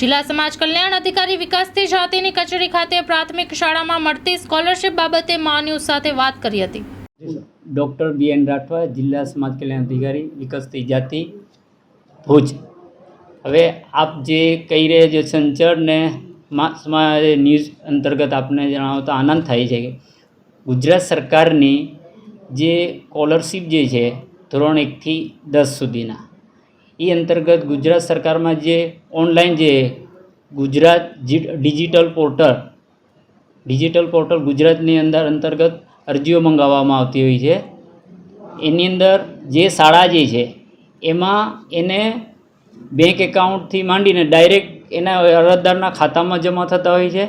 જિલ્લા સમાજ કલ્યાણ અધિકારી વિકાસથી જાતિની કચેરી ખાતે પ્રાથમિક શાળામાં મળતી સ્કોલરશિપ બાબતે મા ન્યૂઝ સાથે વાત કરી હતી. ડૉક્ટર બી એન રાઠવા, જિલ્લા સમાજ કલ્યાણ અધિકારી, વિકસતી જાતિ, ભુજ. હવે આપ જે કહી રહ્યા છો સંચરને ન્યૂઝ અંતર્ગત આપને જણાવતા આનંદ થાય છે કે ગુજરાત સરકારની જે સ્કોલરશિપ જે છે, ધોરણ એકથી દસ સુધીના એ અંતર્ગત ગુજરાત સરકારમાં જે ઓનલાઈન જે Gujarat digital portal digital portal ગુજરાતની અંદર અંતર્ગત અરજીઓ મંગાવવામાં આવતી હોય છે. એની અંદર જે શાળા જે છે, એમાં એને બેંક એકાઉન્ટથી માંડીને ડાયરેક્ટ એના અરજદારના ખાતામાં જમા થતા હોય છે.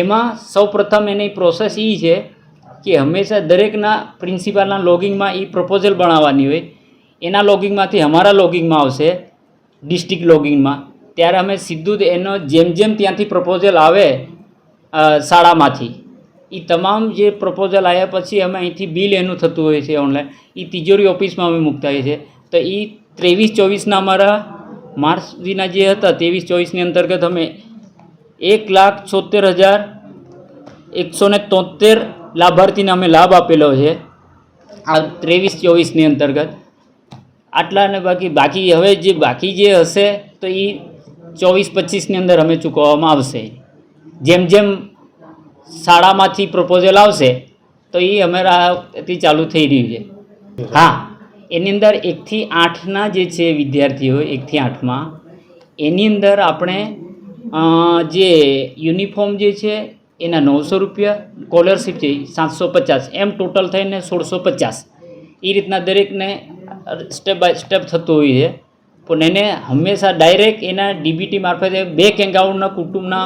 એમાં સૌપ્રથમ એની પ્રોસેસ એ છે કે હંમેશા દરેકના પ્રિન્સિપાલના લોગિંગમાં એ પ્રપોઝલ બનાવવાની હોય. એના લોગિંગમાંથી અમારા લોગિંગમાં આવશે, ડિસ્ટ્રિક્ટ લોગિંગમાં. ત્યારે અમે સીધું જ એનો જેમ જેમ ત્યાંથી પ્રપોઝલ આવે શાળામાંથી. એ તમામ જે પ્રપોઝલ આવ્યા પછી અમે અહીંથી બિલ એનું થતું હોય છે ઓનલાઈન એ તિજોરી ઓફિસમાં અમે મૂકતા હોઈએ છીએ. તો એ ત્રેવીસ ચોવીસના અમારા માર્ચ સુધીના જે હતા, ત્રેવીસ ચોવીસની અંતર્ગત અમે એક લાખ છોતેર હજાર એકસો ને તોતેર લાભાર્થીને અમે લાભ આપેલો છે. આ ત્રેવીસ ચોવીસની અંતર્ગત. આટલા ને બાકી બાકી હવે જે બાકી જે હશે, તો એ ચોવીસ પચીસની અંદર અમે ચૂકવવામાં આવશે. જેમ જેમ શાળામાંથી પ્રપોઝલ આવશે, તો એ અમારાથી ચાલુ થઈ રહ્યું છે. હા, એની અંદર એકથી આઠના જે છે વિદ્યાર્થીઓ, એકથી આઠમાં, એની અંદર આપણે જે યુનિફોર્મ જે છે, એના નવસો રૂપિયા, સ્કોલરશિપ છે, સાતસો પચાસ. એમ ટોટલ થઈને સોળસો પચાસ. એ રીતના દરેકને સ્ટેપ બાય સ્ટેપ થતું હોય છે. પણ એને હંમેશા ડાયરેક્ટ એના ડીબીટી મારફતે બેંક એકાઉન્ટના કુટુંબના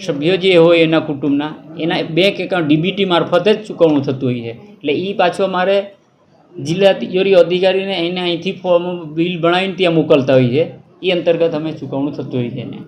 સભ્યો જે હોય એના કુટુંબના, એના બેંક એકાઉન્ટ ડીબીટી મારફતે જ ચૂકવણું થતું હોય છે. એટલે એ પાછો મારે જિલ્લા તિજોરી અધિકારીને એને અહીંથી ફોર્મ બિલ બનાવીને ત્યાં મોકલતા હોય છે. એ અંતર્ગત અમે ચૂકવણું થતું હોય છે એને.